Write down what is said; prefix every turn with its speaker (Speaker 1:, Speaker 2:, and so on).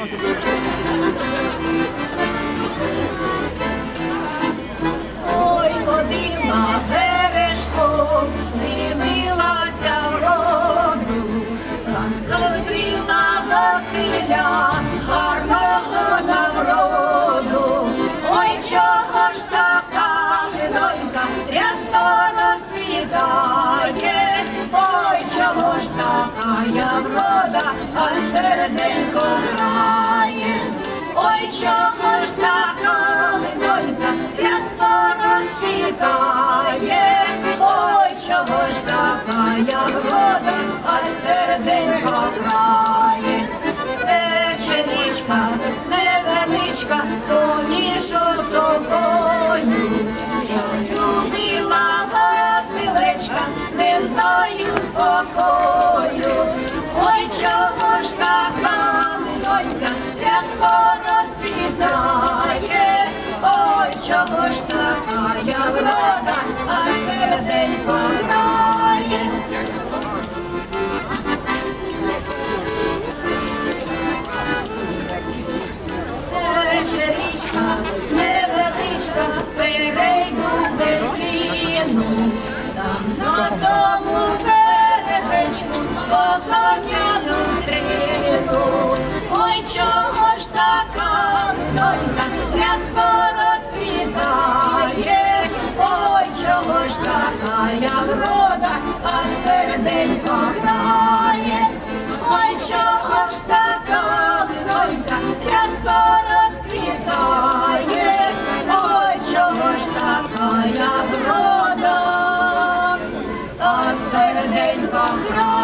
Speaker 1: Ой, ходила бережком, дивилася вроду, там зустріла Василя, гарного навроду. Ой, чого ж така гнойка, рясно розквітає, ой, чого ж така я врода, а серденько грає чого ж така недолька, рясто розпітає, ой, чого ж така ягода, а серденько грає, печеничка, невеличка, то ніжу з тобою. Любила василечка, не знаю спокою, ой, чого ж така недолька, знає, ой, чого ж така врода, а серденько грає. річка, невеличка, перейду без ціну, там на тому бережечку поклоняю. донька нас порозквітає, ой, чого ж така я врода, а серденько грає, ой, чого ж така донька нас порозквітає, ой, чого ж така я врода, а серденько грає.